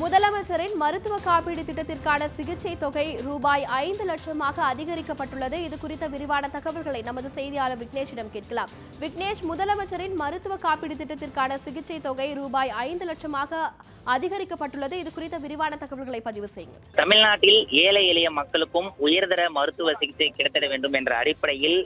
முதலமைச்சரின் மருத்துவ காப்பீடு திட்டத்திற்கான சிகிச்சை தொகை ரூபாய் ஐந்து லட்சமாக அதிகரிக்கப்பட்டுள்ளது. இது குறித்த விரிவான தகவல்களை நமது செய்தியாளர் விக்னேஷிடம் கேட்கலாம். விக்னேஷ் முதலமைச்சரின் மருத்துவ காப்பீடு திட்டத்திற்கான சிகிச்சை தொகை ரூபாய் ஐந்து லட்சமாக அதிகரிக்கப்பட்டுள்ளது. இது குறித்த விரிவான தகவல்களை பதிவு செய்யுங்கள். தமிழ்நாட்டில் ஏழை எளிய மக்களுக்கும் உயர்தர மருத்துவ சிகிச்சை கிடைத்திட வேண்டும் என்ற அடிப்படையில்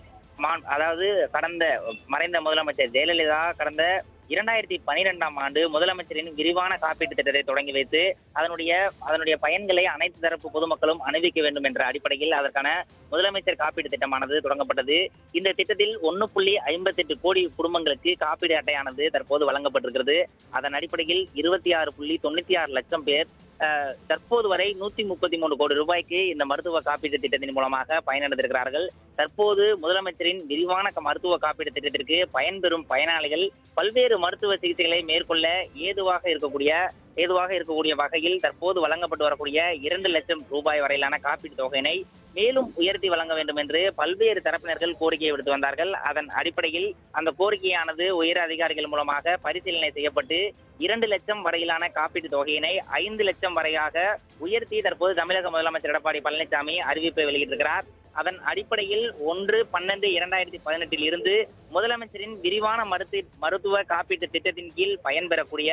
அதாவது கடந்த மறைந்த முதலமைச்சர் ஜெயலலிதா கடந்த இரண்டாயிரத்தி பனிரெண்டாம் ஆண்டு முதலமைச்சரின் விரிவான காப்பீட்டு திட்டத்தை தொடங்கி வைத்து அதனுடைய அதனுடைய பயன்களை அனைத்து தரப்பு பொதுமக்களும் அணிவிக்க வேண்டும் என்ற அடிப்படையில் அதற்கான முதலமைச்சர் காப்பீட்டு திட்டமானது தொடங்கப்பட்டது. இந்த திட்டத்தில் ஒன்று புள்ளி ஐம்பத்தெட்டு கோடி குடும்பங்களுக்கு காப்பீடு அட்டையானது தற்போது வழங்கப்பட்டிருக்கிறது. அதன் அடிப்படையில் இருபத்தி ஆறு புள்ளி தொண்ணூத்தி ஆறு லட்சம் பேர் தற்போது வரை நூத்தி முப்பத்தி மூணு கோடி ரூபாய்க்கு இந்த மருத்துவ காப்பீட்டு திட்டத்தின் மூலமாக பயனடைந்திருக்கிறார்கள். தற்போது முதலமைச்சரின் விரிவான மருத்துவ காப்பீட்டு திட்டத்திற்கு பயன்பெறும் பயனாளிகள் பல்வேறு மருத்துவ சிகிச்சைகளை மேற்கொள்ள ஏதுவாக இருக்கக்கூடிய ஏதுவாக இருக்கக்கூடிய வகையில் தற்போது வழங்கப்பட்டு வரக்கூடிய இரண்டு லட்சம் ரூபாய் வரையிலான காப்பீட்டு தொகையினை மேலும் உயர்த்தி வழங்க வேண்டும் என்று பல்வேறு தரப்பினர்கள் கோரிக்கையை விடுத்து வந்தார்கள். அதன் அடிப்படையில் அந்த கோரிக்கையானது உயர் அதிகாரிகள் மூலமாக பரிசீலனை செய்யப்பட்டு இரண்டு லட்சம் வரையிலான காப்பீட்டு தொகையினை ஐந்து லட்சம் வரையாக உயர்த்தி தற்போது தமிழக முதலமைச்சர் எடப்பாடி பழனிசாமி அறிவிப்பை வெளியிட்டிருக்கிறார். அதன் அடிப்படையில் ஒன்று பன்னெண்டு இரண்டாயிரத்தி பதினெட்டில் இருந்து முதலமைச்சரின் விரிவான மருத்து மருத்துவ காப்பீட்டு திட்டத்தின் கீழ் பயன்பெறக்கூடிய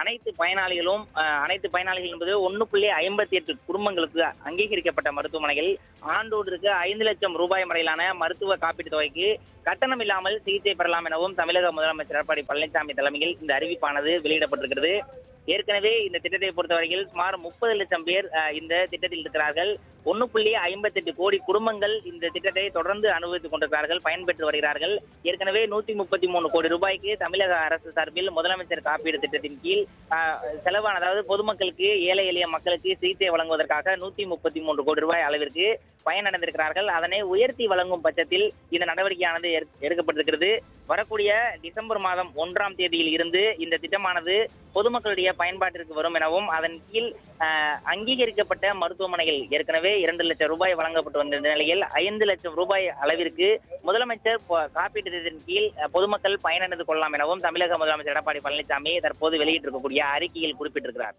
அனைத்து பயனாளிகளும் அனைத்து பயனாளிகள் என்பது ஒன்று புள்ளி ஐம்பத்தி எட்டு குடும்பங்களுக்கு அங்கீகரிக்கப்பட்ட மருத்துவமனைகள் ஆண்டோருக்கு ஐந்து லட்சம் ரூபாய் வரையிலான மருத்துவ காப்பீட்டு தொகைக்கு கட்டணம் இல்லாமல் சிகிச்சை பெறலாம் எனவும் தமிழக முதலமைச்சர் எடப்பாடி பழனிசாமி தலைமையில் இந்த அறிவிப்பானது வெளியிடப்பட்டிருக்கிறது. ஏற்கனவே இந்த திட்டத்தை பொறுத்தவரையில் சுமார் முப்பது லட்சம் பேர் இந்த திட்டத்தில் இருக்கிறார்கள். ஒன்று புள்ளி ஐம்பத்தெட்டு கோடி குடும்பங்கள் இந்த திட்டத்தை தொடர்ந்து அனுபவித்துக் கொண்டிருக்கிறார்கள் பயன்பெற்று வருகிறார்கள். ஏற்கனவே நூத்தி முப்பத்தி மூணு கோடி ரூபாய்க்கு தமிழக அரசு சார்பில் முதலமைச்சர் காப்பீடு திட்டத்தின் கீழ் செலவான அதாவது பொதுமக்களுக்கு ஏழை எளிய மக்களுக்கு சிகிச்சை வழங்குவதற்காக நூத்தி முப்பத்தி மூன்று கோடி ரூபாய் அளவிற்கு பயனடைந்திருக்கிறார்கள். அதனை உயர்த்தி வழங்கும் பட்சத்தில் இந்த நடவடிக்கையானது எடுக்கப்பட்டிருக்கிறது. வரக்கூடிய டிசம்பர் மாதம் ஒன்றாம் தேதியில் இருந்து இந்த திட்டமானது பொதுமக்களுடைய பயன்பாட்டிற்கு வரும் எனவும் அதன் கீழ் அங்கீகரிக்கப்பட்ட மருத்துவமனைகள் ஏற்கனவே இரண்டு லட்சம் ரூபாய் வழங்கப்பட்டு வந்த நிலையில் ஐந்து லட்சம் ரூபாய் அளவிற்கு முதலமைச்சர் காப்பீட்டு திட்டத்தின் கீழ் பொதுமக்கள் பயனடைந்து கொள்ளலாம் எனவும் தமிழக முதலமைச்சர் எடப்பாடி பழனிசாமி தற்போது வெளியிட்டிருக்கக்கூடிய அறிக்கையில் குறிப்பிட்டிருக்கிறார்.